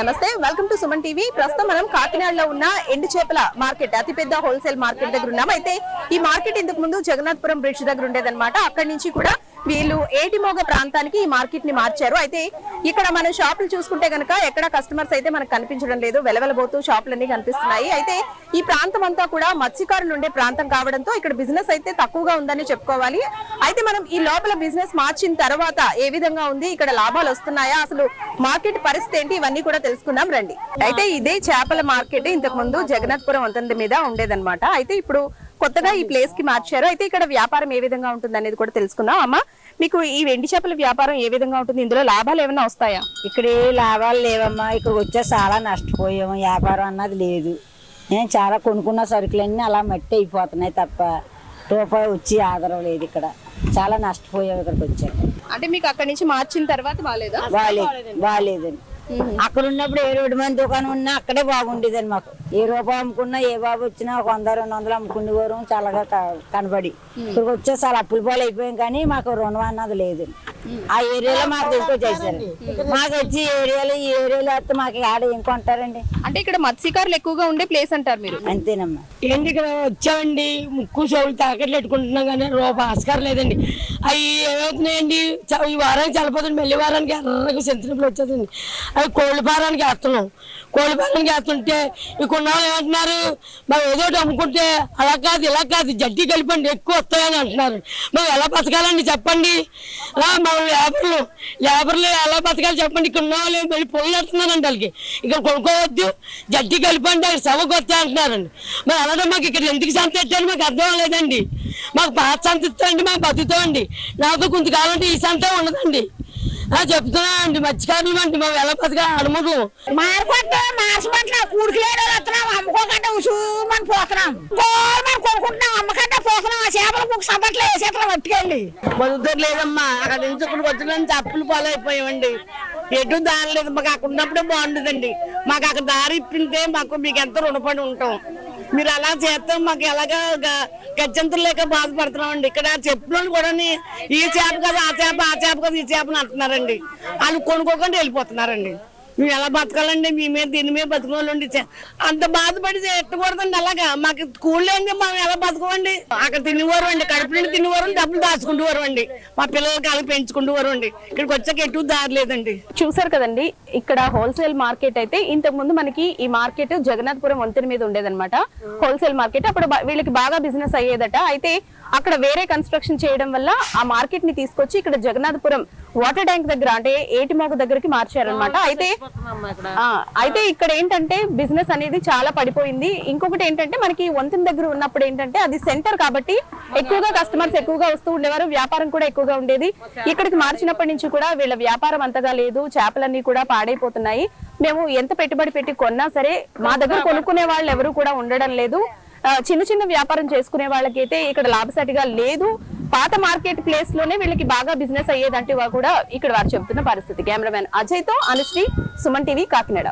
నమస్తే welcome to Suman TV. ప్రస్తుతం మనం కాకినాడలో ఉన్న ఎండు చేపల మార్కెట్ అతిపెద్ద హోల్సేల్ మార్కెట్ దగ్గర ఉన్నాం. అయితే ఈ మార్కెట్ ఇంతకు ముందు జగన్నాథపురం బ్రిడ్జ్ దగ్గర ఉండేదన్నమాట. అక్కడి నుంచి కూడా వీళ్ళు ఏటిమోగ ప్రాంతానికి ఈ మార్కెట్ని మార్చారు. అయితే ఇక్కడ మనం షాపులు చూసుకుంటే గనక ఎక్కడ కస్టమర్స్ అయితే మనకు కనిపించడం లేదు. వెలవెలబోతూ షాపులన్నీ కనిపిస్తున్నాయి. అయితే ఈ ప్రాంతం అంతా కూడా మత్స్యకారులు ఉండే ప్రాంతం కావడంతో ఇక్కడ బిజినెస్ అయితే తక్కువగా ఉందని చెప్పుకోవాలి. అయితే మనం ఈ లోపల బిజినెస్ మార్చిన తర్వాత ఏ విధంగా ఉంది? ఇక్కడ లాభాలు వస్తున్నాయా? అసలు మార్కెట్ పరిస్థితి ఏంటి? ఇవన్నీ కూడా తెలుసుకుందాం రండి. అయితే ఇదే చేపల మార్కెట్ ఇంతకు ముందు జగన్నాథపురం వంతెన మీద ఉండేదన్నమాట. అయితే ఇప్పుడు కొత్తగా ఈ ప్లేస్కి మార్చారు. అయితే ఇక్కడ వ్యాపారం ఏ విధంగా ఉంటుంది అనేది కూడా తెలుసుకుందాం అమ్మ. మీకు ఈ వెండి చేపల వ్యాపారం ఏ విధంగా ఉంటుంది? ఇందులో లాభాలు ఏమైనా వస్తాయా? ఇక్కడ ఏ లాభాలు లేవమ్మా. ఇక్కడికి వచ్చే చాలా నష్టపోయాము. వ్యాపారం అన్నది లేదు. నేను చాలా కొనుక్కున్న సరుకులన్నీ అలా మట్టి అయిపోతున్నాయి తప్ప రూపాయి వచ్చి ఆధారం లేదు ఇక్కడ. చాలా నష్టపోయాము ఇక్కడికి వచ్చాక. అంటే మీకు అక్కడి నుంచి మార్చిన తర్వాత బాగాలేదా బాగాలేదు బాగాలేదండి అక్కడ ఉన్నప్పుడు ఏ రోడ్డు మంది దుకాణం ఉన్నా అక్కడే బాగుండేదండి మాకు. ఏ రూపాయి అమ్ముకున్నా ఏ బాబు వచ్చినా ఒక వంద రెండు వందలు అమ్ముకునేవారు చాలాగా కనబడి. ఇక్కడికి వచ్చే చాలా అప్పుల పాలు అయిపోయాం కానీ మాకు రుణం అన్నది లేదు. ఆ ఏరియాలో మాకు తీసుకొచ్చేసారు మాకు వచ్చి ఈ ఏరియాలో ఈ ఏరియాలో వస్తే మాకు ఆడ ఏం కొంటారండి? అంటే ఇక్కడ మత్స్యకారులు ఎక్కువగా ఉండే ప్లేస్ అంటారు మీరు. అంతేనమ్మా. ఏంటి ఇక్కడ వచ్చామండి? ముక్కు చెవులు తాకట్లు పెట్టుకుంటున్నాం కానీ రూపాయి ఆస్కారం లేదండి. అవి ఏమవుతున్నాయండి? చ- ఈ వారానికి చల్లపోతుంది మళ్ళీ వారానికి ఎర్రగా సెంతినప్పుడు వచ్చేదండి అవి కోళ్ళ ఫారానికి వేస్తున్నాం. కోళ్ళ ఫారానికి వేస్తుంటే ఈ కొన్నాళ్ళు ఏమంటున్నారు? మేము ఏదో ఒకటి అమ్ముకుంటే అలా కాదు ఇలా కాదు జడ్డి కలిపండి ఎక్కువ వస్తాయని అంటున్నారు. మేము ఎలా బతకాలండి చెప్పండి? మన మా లేబర్లు లేబర్లు ఎలా బతకాలి చెప్పండి? ఇక్కడ ఉన్నవాళ్ళు మళ్ళీ పొలం వేస్తున్నారండి వాళ్ళకి. ఇక్కడ కొనుక్కోవద్దు జడ్డి కలిపండి అక్కడ సభకు వస్తాయి అంటున్నారండి. మరి అలాగే మాకు ఇక్కడ ఎందుకు సంత ఇచ్చారు మాకు అర్థం లేదండి మాకు పాత సంత ఇస్తామండి మాకు బతుకుతామండి. నాకు కొంతకాలం అంటే ఈ సంత ఉండదండి. చెప్తున్నా అండి మత్స్యకారులు అండి మేము బతకా అనుమతులు మారిపోతే మార్చబట్ల కూడికిలేడు వస్తున్నాం అమ్ముకోకుండా ఉసూమని పోతున్నాం. గోల్మని కొనుక్కుంటున్నాం అమ్మకంటే పోతున్నాం ఆ చేపల పుక్కు సబ్బట్లో వేసేట్లా పట్టుకెళ్ళి. లేదమ్మా అక్కడ నుంచి ఇక్కడికి వచ్చిన అప్పులు పాలైపోయామండి. ఎటు దారి లేదు మాకు అక్కడ ఉన్నప్పుడే బాగుండదండి. మాకు అక్కడ దారి ఇప్పింటే మాకు మీకు ఎంత రుణపడి ఉంటాం. మీరు అలా చేస్తే మాకు ఎలాగా గచ్చంతులు లేక బాధపడుతున్నామండి. ఇక్కడ చెప్పులను కూడా ఈ చేప కదా ఆ చేప ఆ చేప కదా ఈ చేపని అంటున్నారండి. వాళ్ళు కొనుక్కోకుండా వెళ్ళిపోతున్నారండి. మేము ఎలా బతకాలండి? మీ మీద దీని మీద బతుకోవాలండి అంత బాధపడి ఎట్టకూడదండి అలాగా. మాకు స్కూల్ ఏంది మనం ఎలా బతకమండి? అక్కడ తినేవారు అండి కడుపు నుండి తినేవారు డబ్బులు దాచుకుంటేవారు అండి మా పిల్లలకి అలా పెంచుకుంటేవారు అండి ఇక్కడికి వచ్చాక ఎటు దారి లేదండి. చూసారు కదండి ఇక్కడ హోల్సేల్ మార్కెట్ అయితే ఇంతకు ముందు మనకి ఈ మార్కెట్ జగన్నాథపురం వంతెన మీద ఉండేదన్నమాట. హోల్సేల్ మార్కెట్ అప్పుడు వీళ్ళకి బాగా బిజినెస్ అయ్యేదట. అయితే అక్కడ వేరే కన్స్ట్రక్షన్ చేయడం వల్ల ఆ మార్కెట్ని తీసుకొచ్చి ఇక్కడ జగన్నాథపురం వాటర్ ట్యాంక్ దగ్గర అంటే ఏటిమోగ దగ్గరికి మార్చారనమాట అయితే అయితే ఇక్కడ ఏంటంటే బిజినెస్ అనేది చాలా పడిపోయింది. ఇంకొకటి ఏంటంటే మనకి వంతెన దగ్గర ఉన్నప్పుడు ఏంటంటే అది సెంటర్ కాబట్టి ఎక్కువగా కస్టమర్స్ ఎక్కువగా వస్తూ ఉండేవారు. వ్యాపారం కూడా ఎక్కువగా ఉండేది. ఇక్కడికి మార్చినప్పటి నుంచి కూడా వీళ్ళ వ్యాపారం అంతగా లేదు. చేపలన్నీ కూడా పాడైపోతున్నాయి. మేము ఎంత పెట్టుబడి పెట్టి కొన్నా సరే మా దగ్గర కొనుక్కునే వాళ్ళు ఎవరు కూడా ఉండడం లేదు. చిన్న చిన్న వ్యాపారం చేసుకునే వాళ్ళకైతే ఇక్కడ లాభసాటిగా లేదు. పాత మార్కెట్ ప్లేస్లోనే వీళ్ళకి బాగా బిజినెస్ అయ్యేదంటే కూడా ఇక్కడ వారు చెబుతున్న పరిస్థితి. కెమెరామెన్ అజయ్తో అనుశ్రీ సుమన్ టీవీ కాకినాడ.